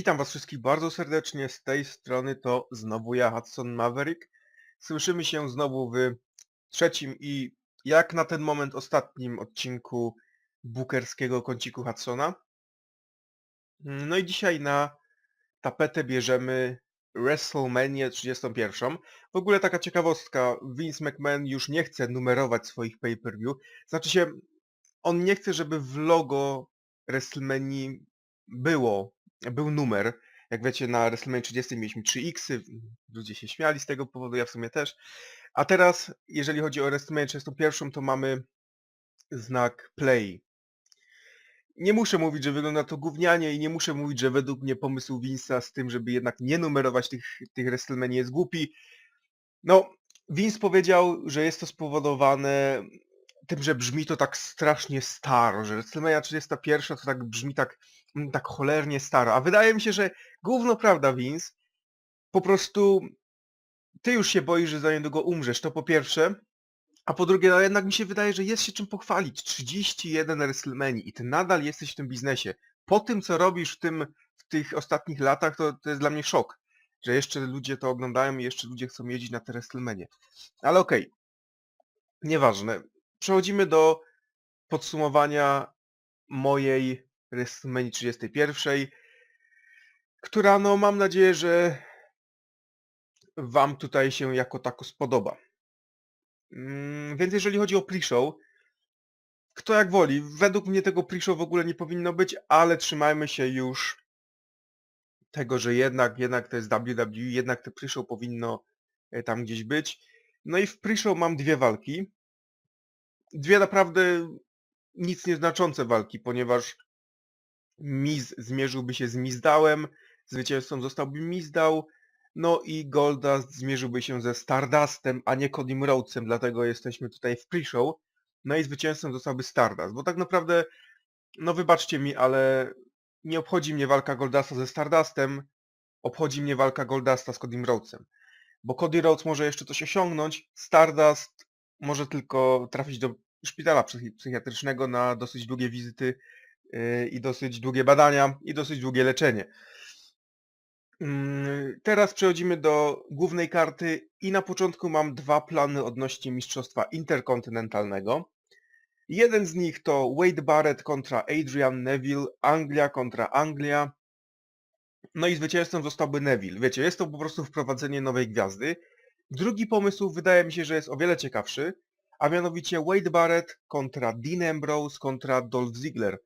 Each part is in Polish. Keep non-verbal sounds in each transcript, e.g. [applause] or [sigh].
Witam Was wszystkich bardzo serdecznie. Z tej strony to znowu ja, Hudson Maverick. Słyszymy się znowu w trzecim i jak na ten moment ostatnim odcinku bukerskiego kąciku Hudsona. No i dzisiaj na tapetę bierzemy WrestleMania 31. W ogóle taka ciekawostka, Vince McMahon już nie chce numerować swoich pay-per-view. Znaczy się, on nie chce, żeby w logo WrestleMania było, był numer. Jak wiecie, na WrestleMania 30 mieliśmy 3 X, ludzie się śmiali z tego powodu, ja w sumie też. A teraz, jeżeli chodzi o WrestleMania 31, to mamy znak play. Nie muszę mówić, że wygląda to gównianie i nie muszę mówić, że według mnie pomysł Vince'a z tym, żeby jednak nie numerować tych, tych WrestleMania jest głupi. No, Vince powiedział, że jest to spowodowane tym, że brzmi to tak strasznie staro, że WrestleMania 31 to tak brzmi tak, tak cholernie staro. A wydaje mi się, że gówno prawda, Vince. Po prostu ty już się boisz, że za niedługo umrzesz, to po pierwsze. A po drugie, no jednak mi się wydaje, że jest się czym pochwalić. 31 WrestleMania i ty nadal jesteś w tym biznesie. Po tym, co robisz w, tym, w tych ostatnich latach, to, to jest dla mnie szok. Że jeszcze ludzie to oglądają i jeszcze ludzie chcą jeździć na te WrestleMania. Ale okej. Nieważne. Przechodzimy do podsumowania mojej WrestleMania 31, która no mam nadzieję, że Wam tutaj się jako tako spodoba. Mm, Więc jeżeli chodzi o pre-show, kto jak woli. Według mnie tego pre-show w ogóle nie powinno być, ale trzymajmy się już tego, że jednak, jednak to jest WWE, jednak te pre-show powinno e, tam gdzieś być. No i w pre-show mam dwie walki. Dwie naprawdę nic nieznaczące walki, ponieważ Miz zmierzyłby się z Mizdałem, zwycięzcą zostałby Mizdał, no i Goldust zmierzyłby się ze Stardustem, a nie Codym Rhodesem, dlatego jesteśmy tutaj w pre-show. No i zwycięzcą zostałby Stardust, bo tak naprawdę, no wybaczcie mi, ale nie obchodzi mnie walka Goldusta ze Stardustem, obchodzi mnie walka Goldusta z Codym Rhodesem. Bo Cody Rhodes może jeszcze coś osiągnąć, Stardust może tylko trafić do szpitala psychi- psychiatrycznego na dosyć długie wizyty i dosyć długie badania i dosyć długie leczenie. Mm, Teraz przechodzimy do głównej karty i na początku mam dwa plany odnośnie mistrzostwa interkontynentalnego. Jeden z nich to Wade Barrett kontra Adrian Neville, Anglia kontra Anglia. No i zwycięzcą zostałby Neville. Wiecie, jest to po prostu wprowadzenie nowej gwiazdy. Drugi pomysł wydaje mi się, że jest o wiele ciekawszy, a mianowicie Wade Barrett kontra Dean Ambrose kontra Dolph Ziggler.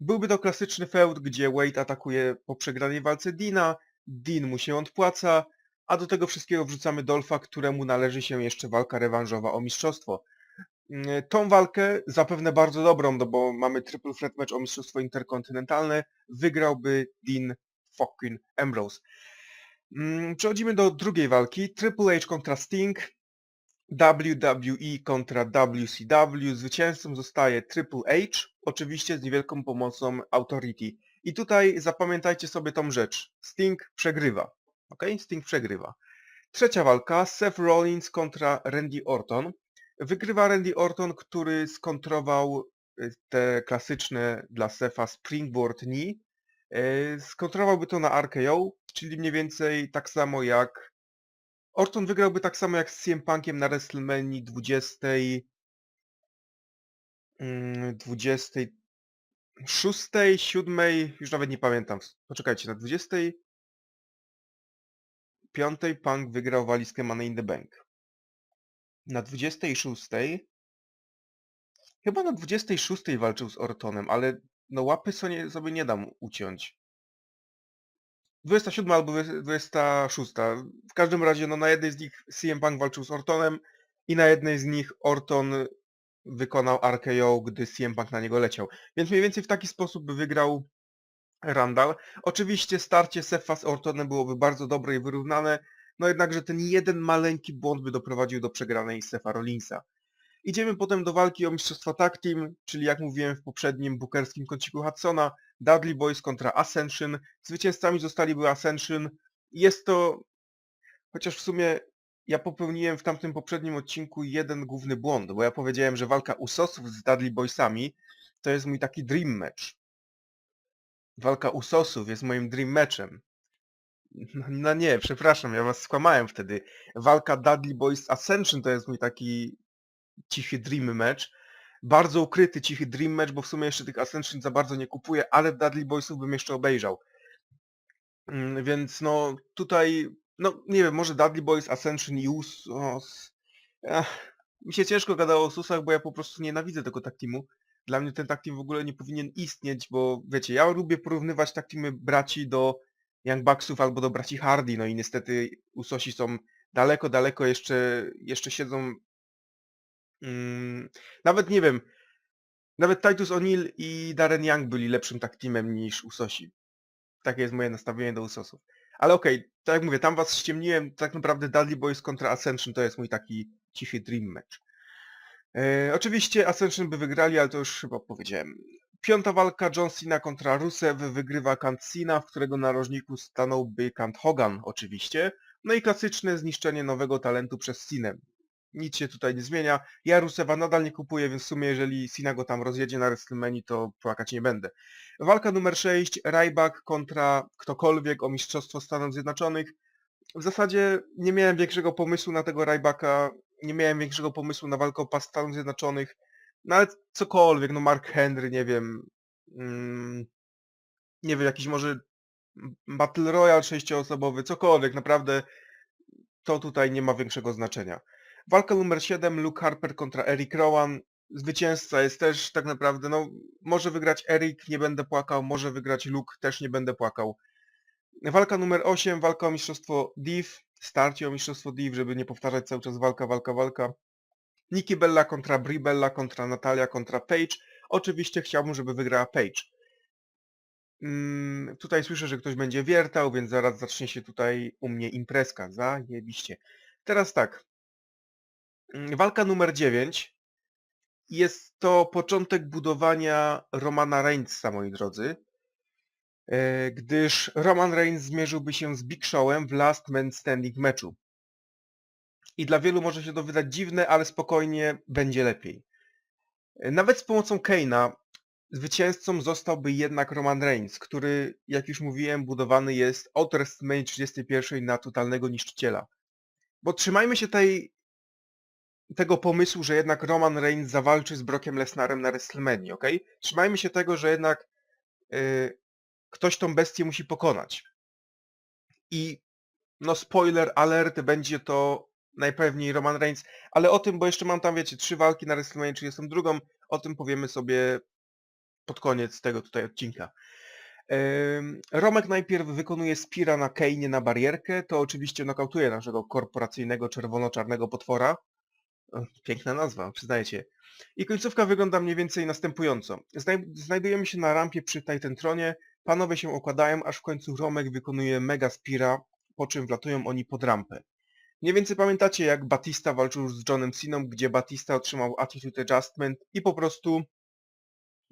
Byłby to klasyczny feud, gdzie Wade atakuje po przegranej walce Deana, Dean mu się odpłaca, a do tego wszystkiego wrzucamy Dolfa, któremu należy się jeszcze walka rewanżowa o mistrzostwo. Mm, Tą walkę, zapewne bardzo dobrą, no bo mamy triple threat match o mistrzostwo interkontynentalne, wygrałby Dean fucking Ambrose. Mm, Przechodzimy do drugiej walki. Triple H kontra Sting. WWE kontra WCW. Zwycięzcą zostaje Triple H, oczywiście z niewielką pomocą Authority. I tutaj zapamiętajcie sobie tą rzecz. Sting przegrywa. Ok? Sting przegrywa. Trzecia walka. Seth Rollins kontra Randy Orton. Wygrywa Randy Orton, który skontrował y, te klasyczne dla Sefa Springboard Knee. Y, Skontrowałby to na RKO, czyli mniej więcej tak samo jak Orton wygrałby tak samo jak z CM Punkiem na WrestleMania 20. mm, 26, 7, już nawet nie pamiętam. Poczekajcie, na 25 Punk wygrał walizkę Money in the Bank. Na 26 chyba na 26 walczył z Ortonem, ale no łapy sobie nie dam uciąć. 27 albo 26. W każdym razie no na jednej z nich CM Punk walczył z Ortonem i na jednej z nich Orton wykonał RKO, gdy CM Punk na niego leciał. Więc mniej więcej w taki sposób wygrał Randall. Oczywiście starcie Sefa z Ortonem byłoby bardzo dobre i wyrównane, no jednakże ten jeden maleńki błąd by doprowadził do przegranej Sefa Rollinsa. Idziemy potem do walki o mistrzostwa tag team, czyli jak mówiłem w poprzednim bukerskim kąciku Hudsona, Dudley Boys kontra Ascension. Zwycięzcami zostaliby Ascension. Jest to, chociaż w sumie ja popełniłem w tamtym poprzednim odcinku jeden główny błąd, bo ja powiedziałem, że walka Usosów z Dudley Boysami to jest mój taki dream match. walka Usosów jest moim dream matchem. No nie, przepraszam, ja was skłamałem wtedy. Walka Dudley Boys Ascension to jest mój taki cichy dream match. Bardzo ukryty cichy dream match, bo w sumie jeszcze tych Ascension za bardzo nie kupuję, ale Dudley Boysów bym jeszcze obejrzał. Mm, Więc no tutaj, no nie wiem, może Dudley Boys, Ascension i Usos. Mi się ciężko gadało o Ususach, bo ja po prostu nienawidzę tego tag teamu. Dla mnie ten tag team w ogóle nie powinien istnieć, bo wiecie, ja lubię porównywać tag teamy braci do Young Bucksów albo do braci Hardy, no i niestety Usosi są daleko, daleko jeszcze, jeszcze siedzą mm, nawet nie wiem, nawet Titus O'Neil i Darren Young byli lepszym tag teamem niż Usosi. Takie jest moje nastawienie do Usosów. Ale okej, tak jak mówię, tam was ściemniłem, tak naprawdę Dudley Boys kontra Ascension to jest mój taki cichy dream match. E, oczywiście Ascension by wygrali, ale to już chyba powiedziałem. Piąta walka John Cena kontra Rusev wygrywa Kant Cena, w którego narożniku stanąłby Kant Hogan oczywiście. No i klasyczne zniszczenie nowego talentu przez Cenę. Nic się tutaj nie zmienia. Ja Rusewa nadal nie kupuję, więc w sumie jeżeli Cena go tam rozjedzie na WrestleMania, to płakać nie będę. Walka numer 6, Ryback kontra ktokolwiek o Mistrzostwo Stanów Zjednoczonych. W zasadzie nie miałem większego pomysłu na tego Rybacka, nie miałem większego pomysłu na walkę o Stanów Zjednoczonych. No ale cokolwiek, no Mark Henry, nie wiem, mm, nie wiem, jakiś może Battle Royale sześcioosobowy, cokolwiek, naprawdę to tutaj nie ma większego znaczenia. Walka numer 7, Luke Harper kontra Eric Rowan. Zwycięzca jest też tak naprawdę, no może wygrać Eric, nie będę płakał, może wygrać Luke, też nie będę płakał. Walka numer 8, walka o mistrzostwo Div, starcie o mistrzostwo Div, żeby nie powtarzać cały czas walka, walka, walka. Nikki Bella kontra Brie Bella kontra Natalia kontra Paige. Oczywiście chciałbym, żeby wygrała Paige. Mm, tutaj słyszę, że ktoś będzie wiertał, więc zaraz zacznie się tutaj u mnie imprezka. Zajebiście. Teraz tak. Mm, Walka numer 9. Jest to początek budowania Romana Reignsa, moi drodzy. E, Gdyż Roman Reigns zmierzyłby się z Big Showem w Last Man Standing meczu. I dla wielu może się to wydać dziwne, ale spokojnie będzie lepiej. E, Nawet z pomocą Kane'a zwycięzcą zostałby jednak Roman Reigns, który, jak już mówiłem, budowany jest od WrestleMania 31 na totalnego niszczyciela. Bo trzymajmy się tej, tego pomysłu, że jednak Roman Reigns zawalczy z Brockiem Lesnarem na WrestleMania, ok? Trzymajmy się tego, że jednak y, ktoś tą bestię musi pokonać. I no spoiler alert, będzie to najpewniej Roman Reigns, ale o tym, bo jeszcze mam tam, wiecie, trzy walki na WrestleMania 32, o tym powiemy sobie pod koniec tego tutaj odcinka. Romek najpierw wykonuje Spira na Kane na barierkę, to oczywiście nokautuje naszego korporacyjnego czerwono-czarnego potwora. Piękna nazwa, przyznajecie. I końcówka wygląda mniej więcej następująco. Znaj znajdujemy się na rampie przy Titantronie, panowie się okładają, aż w końcu Romek wykonuje mega Spira, po czym wlatują oni pod rampę. Mniej więcej pamiętacie jak Batista walczył z Johnem Ceną, gdzie Batista otrzymał Attitude Adjustment i po prostu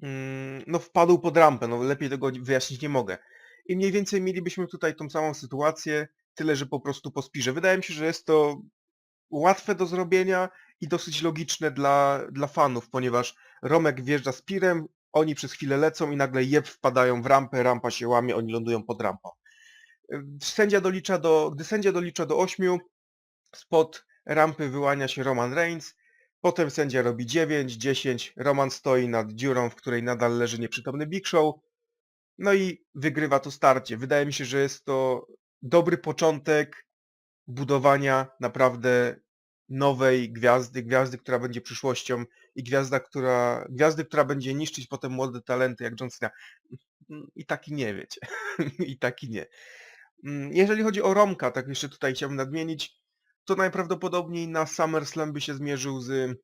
mm, no wpadł pod rampę, no lepiej tego wyjaśnić nie mogę. I mniej więcej mielibyśmy tutaj tą samą sytuację, tyle że po prostu po spirze. Wydaje mi się, że jest to łatwe do zrobienia i dosyć logiczne dla, dla fanów, ponieważ Romek wjeżdża z pirem, oni przez chwilę lecą i nagle jeb wpadają w rampę, rampa się łamie, oni lądują pod rampą. Sędzia dolicza do, gdy sędzia dolicza do 8, spod rampy wyłania się Roman Reigns, potem sędzia robi 9, 10, Roman stoi nad dziurą, w której nadal leży nieprzytomny Big Show, no i wygrywa to starcie. Wydaje mi się, że jest to dobry początek budowania naprawdę nowej gwiazdy, gwiazdy, która będzie przyszłością i gwiazda, która, gwiazdy, która będzie niszczyć potem młode talenty jak John Cena. I taki nie, wiecie. [laughs] I taki nie. Mm, Jeżeli chodzi o Romka, tak jeszcze tutaj chciałbym nadmienić, to najprawdopodobniej na SummerSlam by się zmierzył z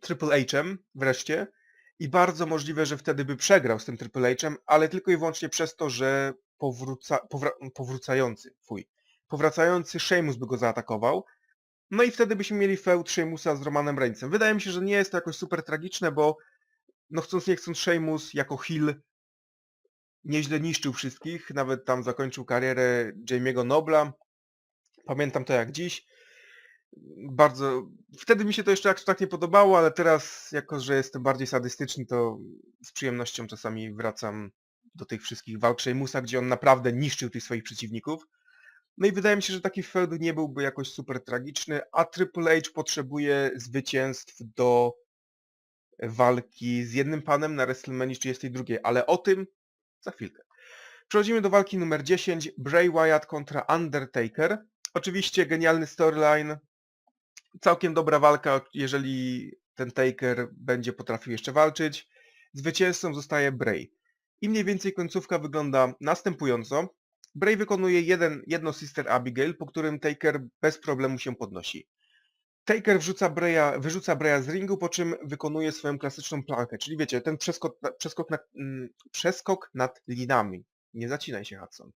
Triple H'em wreszcie i bardzo możliwe, że wtedy by przegrał z tym Triple H'em, ale tylko i wyłącznie przez to, że powróca, powra, powrócający, fuj, powracający Sheamus by go zaatakował, no i wtedy byśmy mieli feud Sheamusa z Romanem Reignsem. Wydaje mi się, że nie jest to jakoś super tragiczne, bo no chcąc nie chcąc Sheamus jako heel nieźle niszczył wszystkich, nawet tam zakończył karierę Jamie'ego Nobla. Pamiętam to jak dziś. Bardzo... Wtedy mi się to jeszcze tak nie podobało, ale teraz, jako że jestem bardziej sadystyczny, to z przyjemnością czasami wracam do tych wszystkich walk Sheamusa, gdzie on naprawdę niszczył tych swoich przeciwników. No i wydaje mi się, że taki feud nie byłby jakoś super tragiczny, a Triple H potrzebuje zwycięstw do walki z jednym panem na WrestleMania 32, ale o tym za chwilkę. Przechodzimy do walki numer 10, Bray Wyatt kontra Undertaker. Oczywiście genialny storyline, całkiem dobra walka, jeżeli ten Taker będzie potrafił jeszcze walczyć. Zwycięzcą zostaje Bray. I mniej więcej końcówka wygląda następująco. Bray wykonuje jeden, jedno Sister Abigail, po którym Taker bez problemu się podnosi. Taker wrzuca wyrzuca Breya z ringu, po czym wykonuje swoją klasyczną plankę, czyli wiecie, ten przeskok, na- przeskok, nad, mm, przeskok nad linami. Nie zacinaj się, Hudson.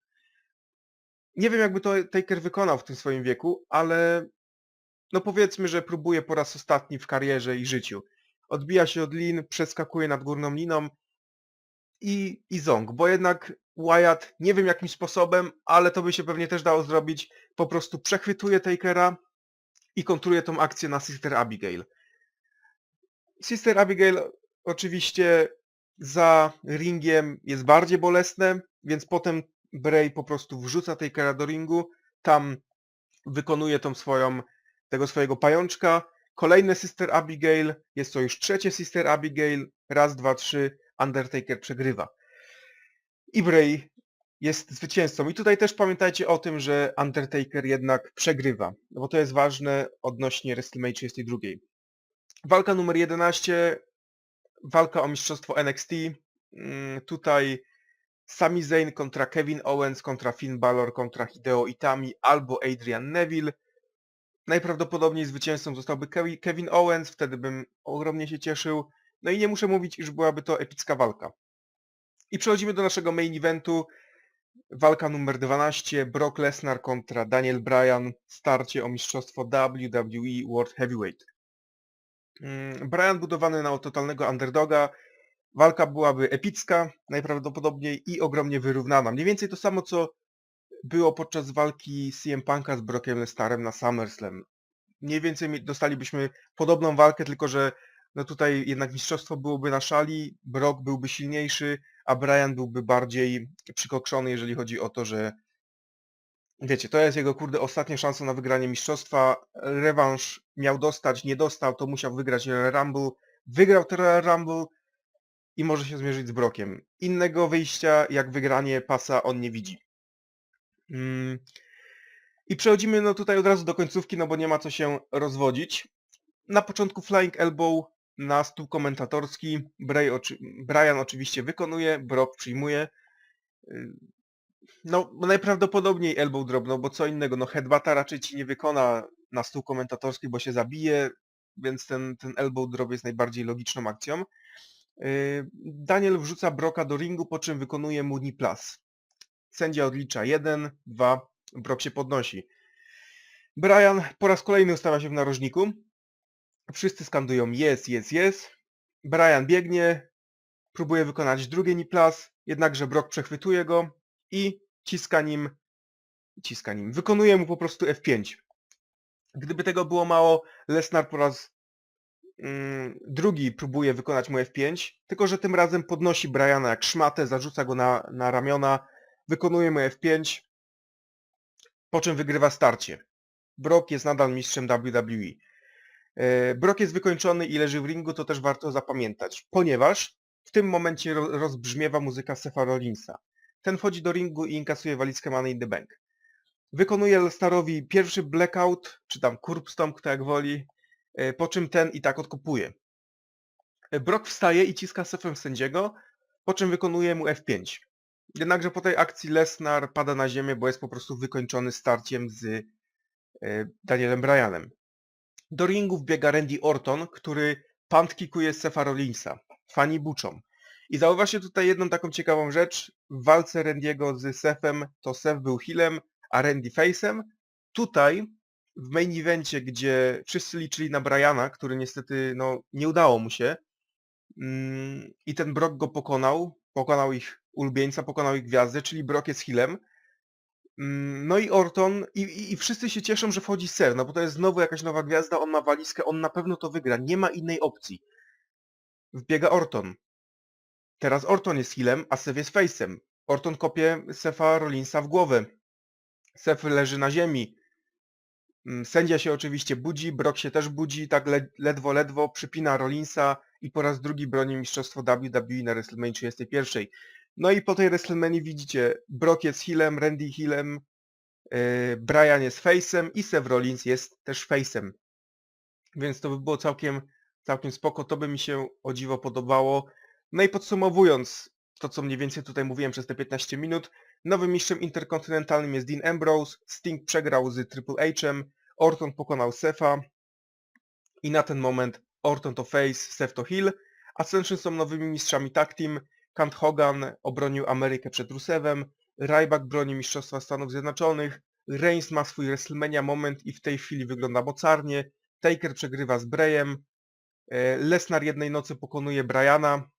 Nie wiem, jakby to Taker wykonał w tym swoim wieku, ale no powiedzmy, że próbuje po raz ostatni w karierze i życiu. Odbija się od lin, przeskakuje nad górną liną i, i ząg, bo jednak Wyatt, nie wiem jakim sposobem, ale to by się pewnie też dało zrobić, po prostu przechwytuje Takera i kontruje tą akcję na Sister Abigail. Sister Abigail oczywiście za ringiem jest bardziej bolesne, więc potem Bray po prostu wrzuca Takera do ringu, tam wykonuje tą swoją, tego swojego pajączka. Kolejne Sister Abigail, jest to już trzecie Sister Abigail, raz, dwa, trzy, Undertaker przegrywa. I Bray jest zwycięzcą. I tutaj też pamiętajcie o tym, że Undertaker jednak przegrywa, bo to jest ważne odnośnie WrestleMania 32. Walka numer 11, walka o mistrzostwo NXT. Mm, Tutaj Sami Zayn kontra Kevin Owens, kontra Finn Balor, kontra Hideo Itami albo Adrian Neville. Najprawdopodobniej zwycięzcą zostałby Kevi- Kevin Owens, wtedy bym ogromnie się cieszył. No i nie muszę mówić, iż byłaby to epicka walka. I przechodzimy do naszego main eventu. Walka numer 12, Brock Lesnar kontra Daniel Bryan, starcie o mistrzostwo WWE World Heavyweight. Mm, Bryan budowany na totalnego underdoga, walka byłaby epicka najprawdopodobniej i ogromnie wyrównana. Mniej więcej to samo, co było podczas walki CM Punka z Brockiem Lesnarem na SummerSlam. Mniej więcej dostalibyśmy podobną walkę, tylko że no tutaj jednak mistrzostwo byłoby na szali, Brock byłby silniejszy, a Bryan byłby bardziej przykokszony, jeżeli chodzi o to, że wiecie, to jest jego kurde ostatnia szansa na wygranie mistrzostwa. Rewanż miał dostać, nie dostał, to musiał wygrać Royal Rumble. Wygrał ten Rumble i może się zmierzyć z Brockiem. Innego wyjścia jak wygranie pasa on nie widzi. Mm. I przechodzimy no tutaj od razu do końcówki, no bo nie ma co się rozwodzić. Na początku Flying Elbow na stół komentatorski. Oczy... Brian oczywiście wykonuje, Brock przyjmuje. Y, No najprawdopodobniej elbow drop, no bo co innego, no headbata raczej ci nie wykona na stół komentatorski, bo się zabije, więc ten, ten elbow drop jest najbardziej logiczną akcją. Y, Daniel wrzuca Broka do ringu, po czym wykonuje mu knee plus. Sędzia odlicza 1, 2, Brok się podnosi. Brian po raz kolejny ustawia się w narożniku. Wszyscy skandują jest, jest, jest. Brian biegnie, próbuje wykonać drugie knee plus, jednakże Brock przechwytuje go i ciska nim, ciska nim, wykonuje mu po prostu F5. Gdyby tego było mało, Lesnar po raz mm, drugi próbuje wykonać mu F5, tylko że tym razem podnosi Briana jak szmatę, zarzuca go na, na ramiona, wykonuje mu F5, po czym wygrywa starcie. Brock jest nadal mistrzem WWE. E, Brock jest wykończony i leży w ringu, to też warto zapamiętać, ponieważ w tym momencie ro- rozbrzmiewa muzyka Sefa Rollinsa. Ten wchodzi do ringu i inkasuje walizkę Money in the Bank. Wykonuje Lesnarowi pierwszy blackout, czy tam curb stomp, kto jak woli, e, po czym ten i tak odkupuje. E, Brock wstaje i ciska Sefem sędziego, po czym wykonuje mu F5. Jednakże po tej akcji Lesnar pada na ziemię, bo jest po prostu wykończony starciem z Danielem Bryanem. Do ringu wbiega Randy Orton, który pantkikuje Sefa Rollinsa. Fani buczą. I zauważcie tutaj jedną taką ciekawą rzecz. W walce Randiego z Sefem to Sef był healem, a Randy face'em. Tutaj w main evencie, gdzie wszyscy liczyli na Briana, który niestety no, nie udało mu się mm, i ten Brock go pokonał, pokonał ich ulubieńca, pokonał ich gwiazdę, czyli Brock jest healem. Mm, No i Orton, i, i, wszyscy się cieszą, że wchodzi Sef, no bo to jest znowu jakaś nowa gwiazda, on ma walizkę, on na pewno to wygra, nie ma innej opcji. Wbiega Orton. Teraz Orton jest healem, a Seth jest face'em. Orton kopie Sefa Rollinsa w głowę. Sef leży na ziemi. Mm, Sędzia się oczywiście budzi, Brock się też budzi, tak le ledwo, ledwo przypina Rollinsa i po raz drugi broni mistrzostwo WWE na WrestleMania 31. No i po tej WrestleMania widzicie, Brock jest healem, Randy healem, yy, Brian jest face'em i Seth Rollins jest też face'em. Więc to by było całkiem, całkiem spoko, to by mi się o dziwo podobało. No i podsumowując to, co mniej więcej tutaj mówiłem przez te 15 minut, nowym mistrzem interkontynentalnym jest Dean Ambrose, Sting przegrał z Triple H-em, Orton pokonał Sefa i na ten moment Orton to face, Seth to heel, Ascension są nowymi mistrzami tag team, Kant Hogan obronił Amerykę przed Rusewem, Ryback broni Mistrzostwa Stanów Zjednoczonych, Reigns ma swój WrestleMania moment i w tej chwili wygląda mocarnie, Taker przegrywa z Brayem, e, Lesnar jednej nocy pokonuje Briana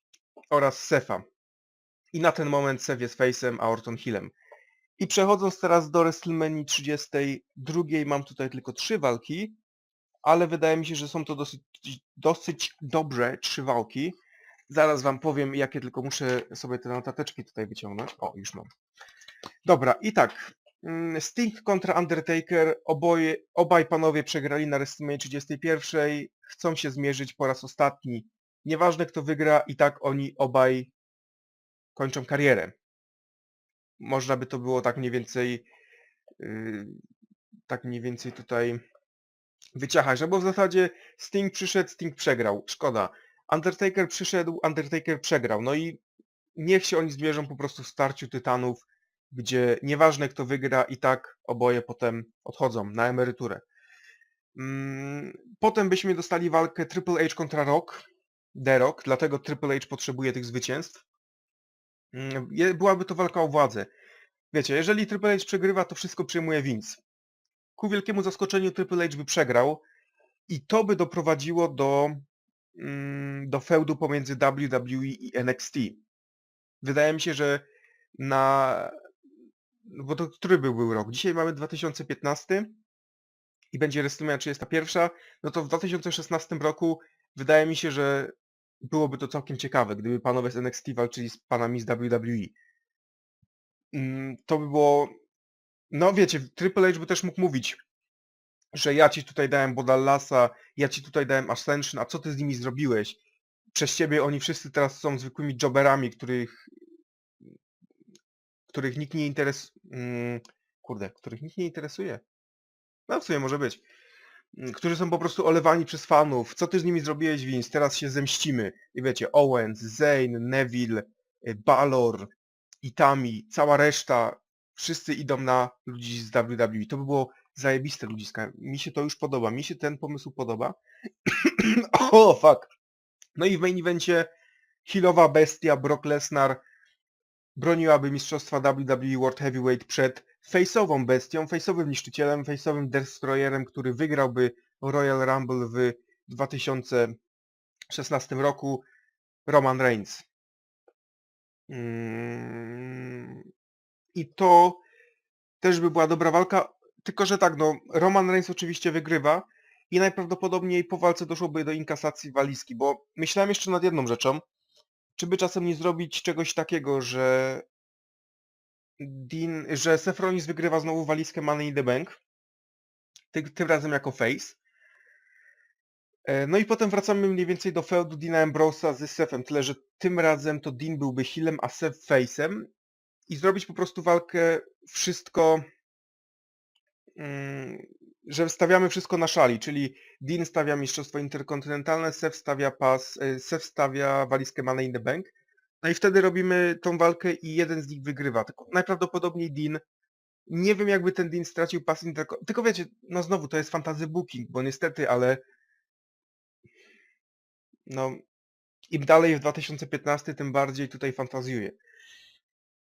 oraz Sefa. I na ten moment Seth jest face'em, a Orton healem. I przechodząc teraz do WrestleMania 32, mam tutaj tylko trzy walki, ale wydaje mi się, że są to dosyć, dosyć dobrze trzy walki. Zaraz wam powiem, jakie tylko muszę sobie te notateczki tutaj wyciągnąć. O, już mam. Dobra, i tak. mm, Sting kontra Undertaker. Oboje, obaj panowie przegrali na WrestleMania 31. Chcą się zmierzyć po raz ostatni. Nieważne kto wygra, i tak oni obaj kończą karierę. Można by to było tak mniej więcej yy, tak mniej więcej tutaj wyciachać, no bo w zasadzie Sting przyszedł, Sting przegrał. Szkoda. Undertaker przyszedł, Undertaker przegrał. No i niech się oni zmierzą po prostu w starciu tytanów, gdzie nieważne kto wygra i tak oboje potem odchodzą na emeryturę. Mm, Potem byśmy dostali walkę Triple H kontra Rock, The Rock, dlatego Triple H potrzebuje tych zwycięstw. Mm, Byłaby to walka o władzę. Wiecie, jeżeli Triple H przegrywa, to wszystko przyjmuje Vince. Ku wielkiemu zaskoczeniu Triple H by przegrał i to by doprowadziło do, do feudu pomiędzy WWE i NXT. Wydaje mi się, że na... no Bo to który był, był rok? Dzisiaj mamy 2015 i będzie WrestleMania 31, no to w 2016 roku wydaje mi się, że byłoby to całkiem ciekawe, gdyby panowie z NXT walczyli z panami z WWE. Mm, To by było... No wiecie, Triple H by też mógł mówić, że ja ci tutaj dałem Bodallasa, ja ci tutaj dałem Ascension, a co ty z nimi zrobiłeś? Przez ciebie oni wszyscy teraz są zwykłymi jobberami, których których nikt nie interesuje. Kurde, których nikt nie interesuje. No w sumie może być. Mm, Którzy są po prostu olewani przez fanów. Co ty z nimi zrobiłeś, Vince? Teraz się zemścimy. I wiecie, Owens, Zayn, Neville, y, Balor, Itami, cała reszta, wszyscy idą na ludzi z WWE. To by było zajebiste ludziska. Mi się to już podoba. Mi się ten pomysł podoba. [clears throat] o, fuck. No i w main evencie healowa bestia Brock Lesnar broniłaby mistrzostwa WWE World Heavyweight przed face'ową bestią, face'owym niszczycielem, face'owym destroyerem, który wygrałby Royal Rumble w 2016 roku, Roman Reigns. Mm, I to też by była dobra walka, tylko że tak, no, Roman Reigns oczywiście wygrywa i najprawdopodobniej po walce doszłoby do inkasacji walizki, bo myślałem jeszcze nad jedną rzeczą, czy by czasem nie zrobić czegoś takiego, że Dean, że Seth Rollins wygrywa znowu walizkę Money in the Bank, tym, tym razem jako face. E, No i potem wracamy mniej więcej do feudu Deana Ambrose'a z Sethem, tyle że tym razem to Dean byłby healem, a Seth face'em. I zrobić po prostu walkę wszystko, że stawiamy wszystko na szali, czyli Dean stawia mistrzostwo interkontynentalne, Seth stawia pas, e, Seth stawia walizkę Money in the Bank. No i wtedy robimy tą walkę i jeden z nich wygrywa. Tylko najprawdopodobniej Dean. Nie wiem jakby ten Dean stracił pas interko... Tylko wiecie, no znowu to jest fantasy booking, bo niestety, ale no im dalej w 2015, tym bardziej tutaj fantazjuję.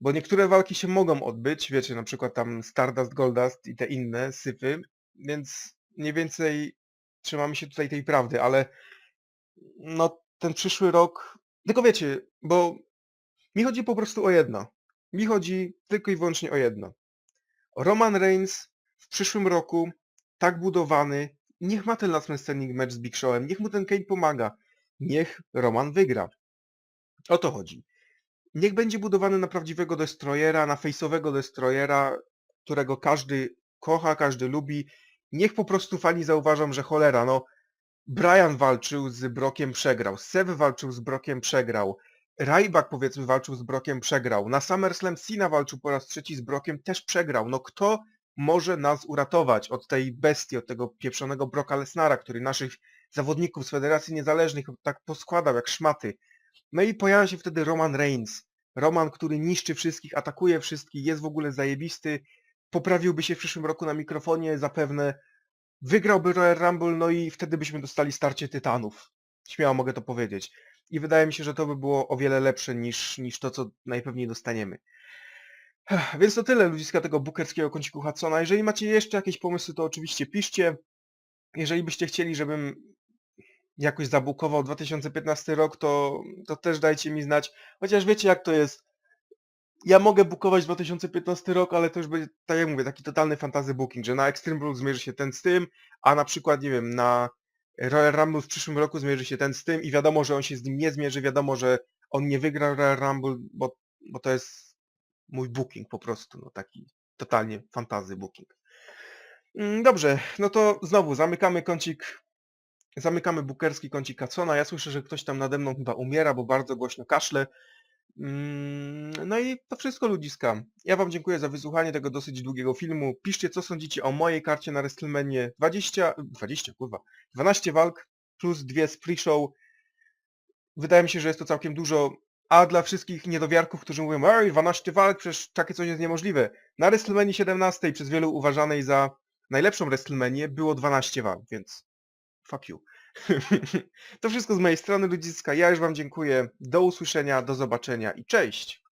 Bo niektóre walki się mogą odbyć, wiecie, na przykład tam Stardust, Goldust i te inne syfy, więc mniej więcej trzymamy się tutaj tej prawdy, ale no ten przyszły rok, tylko wiecie, bo mi chodzi po prostu o jedno. Mi chodzi tylko i wyłącznie o jedno. Roman Reigns w przyszłym roku, tak budowany, niech ma ten last man standing match z Big Showem, niech mu ten Kane pomaga, niech Roman wygra. O to chodzi. Niech będzie budowany na prawdziwego destroyera, na face'owego destroyera, którego każdy kocha, każdy lubi. Niech po prostu fani zauważą, że cholera, no Brian walczył z Brokiem, przegrał. Sev walczył z Brokiem, przegrał. Ryback powiedzmy walczył z Brokiem, przegrał. Na SummerSlam Cena walczył po raz trzeci z Brokiem, też przegrał. No kto może nas uratować od tej bestii, od tego pieprzonego Broka Lesnara, który naszych zawodników z Federacji Niezależnych tak poskładał jak szmaty. No i pojawia się wtedy Roman Reigns. Roman, który niszczy wszystkich, atakuje wszystkich, jest w ogóle zajebisty. Poprawiłby się w przyszłym roku na mikrofonie zapewne. Wygrałby Royal Rumble, no i wtedy byśmy dostali starcie tytanów. Śmiało mogę to powiedzieć. I wydaje mi się, że to by było o wiele lepsze niż, niż to, co najpewniej dostaniemy. Więc to tyle ludziska tego bukerskiego kąciku Hudsona. Jeżeli macie jeszcze jakieś pomysły, to oczywiście piszcie. Jeżeli byście chcieli, żebym jakoś zabukował 2015 rok, to, to też dajcie mi znać. Chociaż wiecie jak to jest. Ja mogę bukować 2015 rok, ale to już będzie, tak jak mówię, taki totalny fantasy booking, że na Extreme Rules zmierzy się ten z tym, a na przykład, nie wiem, na Royal Rumble w przyszłym roku zmierzy się ten z tym i wiadomo, że on się z nim nie zmierzy, wiadomo, że on nie wygra Royal Rumble, bo, bo to jest mój booking po prostu, no taki totalnie fantasy booking. Mm, Dobrze, no to znowu zamykamy kącik, zamykamy bukerski kącik Kacona. Ja słyszę, że ktoś tam nade mną chyba umiera, bo bardzo głośno kaszle. Mm, No i to wszystko ludziska. Ja wam dziękuję za wysłuchanie tego dosyć długiego filmu. Piszcie co sądzicie o mojej karcie na WrestleMania 20, 20 kurwa, 12 walk plus dwie z pre-show. Wydaje mi się, że jest to całkiem dużo, a dla wszystkich niedowiarków, którzy mówią, ej, 12 walk, przecież takie coś jest niemożliwe. Na WrestleMania 17 przez wielu uważanej za najlepszą WrestleManię było 12 walk, więc fuck you. [laughs] to wszystko z mojej strony ludziska. Ja już wam dziękuję. Do usłyszenia, do zobaczenia i cześć!